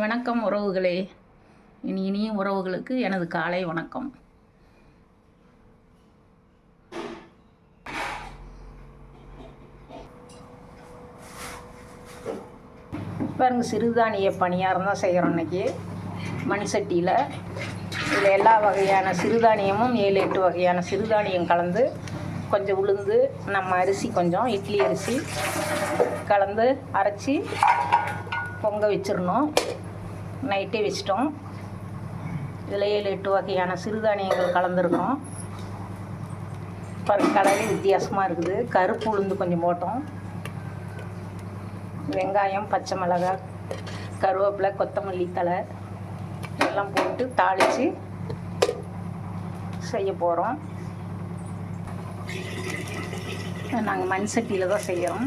வணக்கம் உறவுகளே. இனி இனிய உறவுகளுக்கு எனது காலை வணக்கம். பாருங்க சிறுதானிய பணியாரம் தான் செய்கிறோம் இன்னைக்கு. மண் சட்டியில் இதில் எல்லா வகையான சிறுதானியமும் ஏழு எட்டு வகையான சிறுதானியம் கலந்து கொஞ்சம் உளுந்து நம்ம அரிசி கொஞ்சம் இட்லி அரிசி கலந்து அரைச்சி பொங்க வச்சிடணும். நைட்டே வச்சிட்டோம். இதில் ஏழு எட்டு வகையான சிறுதானியங்கள் கலந்துருக்கோம். பாருங்க கடலே வித்தியாசமாக இருக்குது. கருப்பு உளுந்து கொஞ்சம் போட்டோம். வெங்காயம் பச்சை மிளகாய் கருவேப்பிலை கொத்தமல்லி தழை எல்லாம் போட்டு தாளித்து செய்ய போகிறோம் நாங்கள் மண் சட்டியில் தான் செய்கிறோம்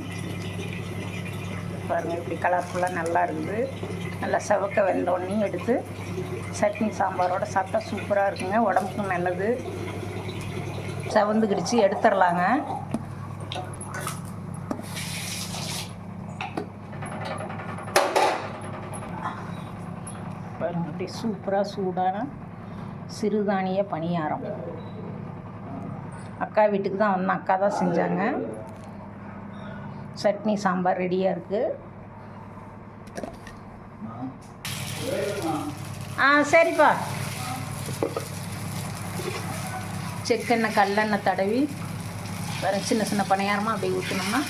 பாருங்கள் இப்படி கலர்ஃபுல்லாக நல்லா இருக்குது நல்லா செவக்க வெந்தோடனே எடுத்து சட்னி சாம்பாரோட சாப்பிட்டா சூப்பராக இருக்குங்க. உடம்புக்கும் நல்லது. செவந்துக்கிடிச்சு எடுத்துடலாங்க. பாருங்கள் அப்படியே சூப்பராக சூடான சிறுதானிய பணியாரம். அக்கா வீட்டுக்கு தான் வந்தேன் அக்கா தான் செஞ்சாங்க. சட்னி சாம்பார் ரெடியாக இருக்குது ஆ சரிப்பா. செக்கெண்ணெய் கல்லெண்ணெய் தடவி வேறு சின்ன சின்ன பணியாரமாக அப்படியே ஊற்றினோம்னா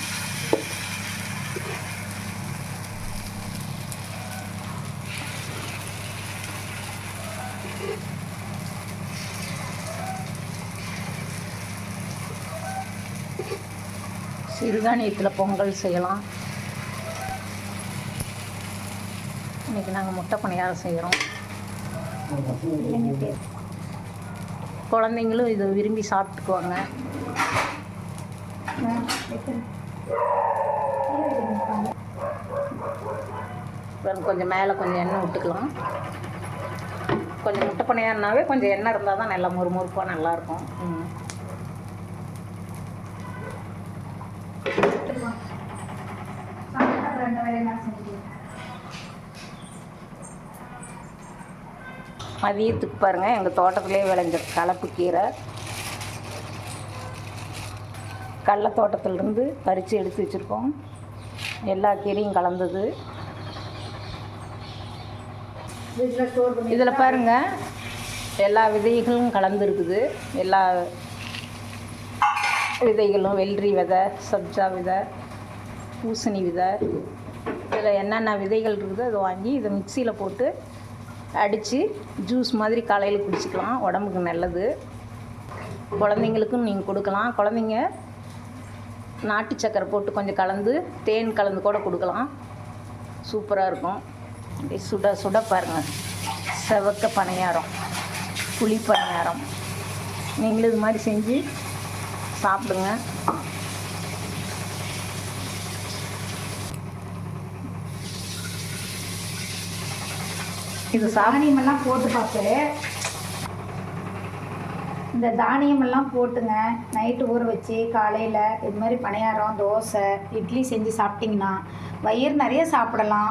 சிறுதானியத்தில் பொங்கல் செய்யலாம். இன்றைக்கி நாங்கள் முட்டை பணியாரம் செய்கிறோம் குழந்தைங்களும் இதை விரும்பி சாப்பிட்டுக்குவாங்க. கொஞ்சம் மேலே கொஞ்சம் எண்ணெய் விட்டுக்கலாம். கொஞ்சம் முட்டை பணியாரம்னாவே கொஞ்சம் எண்ணெய் இருந்தால் தான் நல்லா முறுமுறுப்பாக நல்லாயிருக்கும் மதியத்துக்கு பாருங்கள் எங்கள் தோட்டத்திலே விளைஞ்ச கலப்பு கீரை. கடல தோட்டத்திலிருந்து பறித்து எடுத்து வச்சுருக்கோம். எல்லா கீரையும் கலந்தது. இதில் பாருங்கள் எல்லா விதைகளும் கலந்துருக்குது. எல்லா விதைகளும் வெள்ளரி விதை சப்ஜா விதை பூசணி விதை. இதில் என்னென்ன விதைகள் இருக்குதோ அதை வாங்கி இதை மிக்சியில் போட்டு அடித்து ஜூஸ் மாதிரி காலையில் குடிச்சிக்கலாம். உடம்புக்கு நல்லது. குழந்தைங்களுக்கும் நீங்கள் கொடுக்கலாம். குழந்தைங்க நாட்டு சக்கரை போட்டு கொஞ்சம் கலந்து தேன் கலந்து கூட கொடுக்கலாம். சூப்பராக இருக்கும். சுட சுட பாருங்கள் செவக்க பணியாரம் புளி பணியாரம் நீங்களும் இது மாதிரி செஞ்சு சாப்பிடுங்க. இது சாப்பிட தானியமெல்லாம் போட்டு பார்த்து. இந்த தானியமெல்லாம் போட்டுங்க. நைட்டு ஊற வச்சு காலையில் இது மாதிரி பணியாரம் தோசை இட்லி செஞ்சு சாப்பிட்டிங்கன்னா வயிறு நிறைய சாப்பிடலாம்.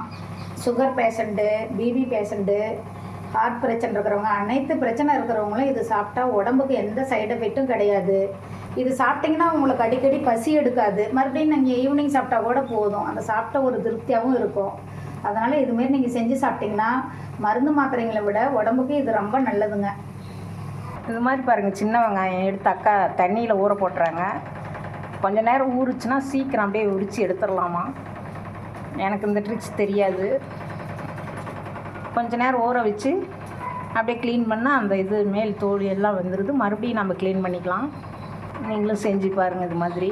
Sugar patient BP patient heart பிரச்சனை இருக்கிறவங்க அனைத்து பிரச்சனை இருக்கிறவங்களும் இது சாப்பிட்டா உடம்புக்கு எந்த சைடு எஃபெக்ட்டும் கிடையாது. இது சாப்பிட்டிங்கன்னா உங்களுக்கு அடிக்கடி பசி எடுக்காது. மறுபடியும் நீங்கள் ஈவினிங் சாப்பிட்டா கூட போதும். அந்த சாப்பிட்ட ஒரு திருப்தியாகவும் இருக்கும். அதனால் இதுமாரி நீங்கள் செஞ்சு சாப்பிட்டிங்கன்னா மருந்து மாத்திரைங்களை விட உடம்புக்கு இது ரொம்ப நல்லதுங்க. இது மாதிரி பாருங்கள் சின்ன வெங்காயம் எடுத்து அக்கா தண்ணியில் ஊற போட்டுறாங்க. கொஞ்ச நேரம் ஊறுச்சுன்னா சீக்கிரம் அப்படியே உரித்து எடுத்துடலாமா? எனக்கு இந்த ட்ரிக்ஸ் தெரியாது. கொஞ்ச நேரம் ஊற வச்சு அப்படியே க்ளீன் பண்ணால் அந்த இது மேல் தோல் எல்லாம் வந்துடுது மறுபடியும் நம்ம க்ளீன் பண்ணிக்கலாம். நீங்களும் செஞ்சு பாருங்கள் இது மாதிரி.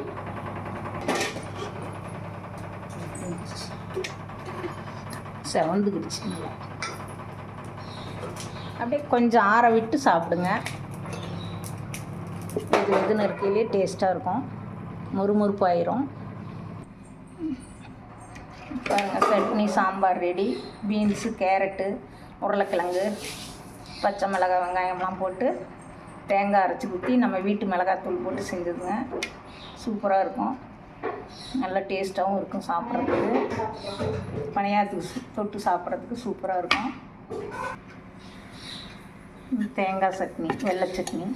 செவந்துக்கிடுச்சு நல்லா அப்படியே கொஞ்சம் ஆற விட்டு சாப்பிடுங்க. இது எதுன்னு இருக்கையிலே டேஸ்ட்டாக இருக்கும். முறுமுறுப்பாயிரும் பாருங்கள் chutney sambar ready beans carrot உருளைக்கிழங்கு பச்சை மிளகாய் வெங்காயம்லாம் போட்டு தேங்காய் அரைச்சி ஊற்றி நம்ம வீட்டு மிளகாத்தூள் போட்டு செஞ்சதுங்க சூப்பராக இருக்கும். நல்ல டேஸ்ட்டாகவும் இருக்கும் சாப்பிட்றதுக்கு. பணியாரத்துக்கு தொட்டு சாப்பிட்றதுக்கு சூப்பராக இருக்கும். தேங்காய் சட்னி வெள்ளை சட்னி.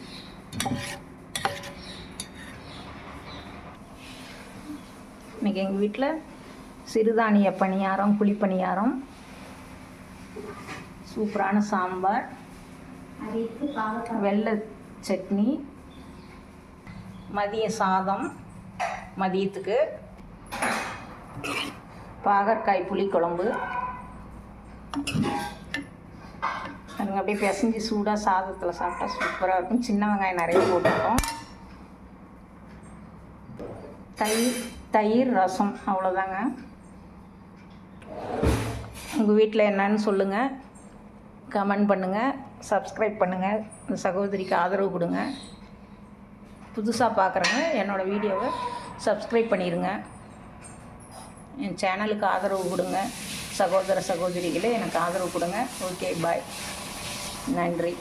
இன்றைக்கி எங்கள் வீட்டில் சிறுதானிய பணியாரம் குழி பணியாரம். சூப்பரான சாம்பார். வெள்ளை சட்னி. மதிய சாதம். மதியத்துக்கு பாகற்காய் புளிக்குழம்பு அதுங்க அப்படியே பிசைஞ்சு சூடாக சாதத்தில் சாப்பிட்டா சூப்பராக இருக்கும். சின்ன வெங்காயம் நிறைய போட்டிருக்கோம். தயிர் தயிர் ரசம் அவ்வளோதாங்க உங்கள் வீட்டில் என்னன்னு சொல்லுங்கள் கமெண்ட் பண்ணுங்கள் சப்ஸ்கிரைப் பண்ணுங்கள் இந்த சகோதரிக்கு ஆதரவு கொடுங்க. புதுசாக பார்க்குறவங்க என்னோடய வீடியோவை சப்ஸ்கிரைப் பண்ணிடுங்க என் சேனலுக்கு ஆதரவு கொடுங்க. சகோதர சகோதரிகளே எனக்கு ஆதரவு கொடுங்க. ஓகே பாய் நன்றி.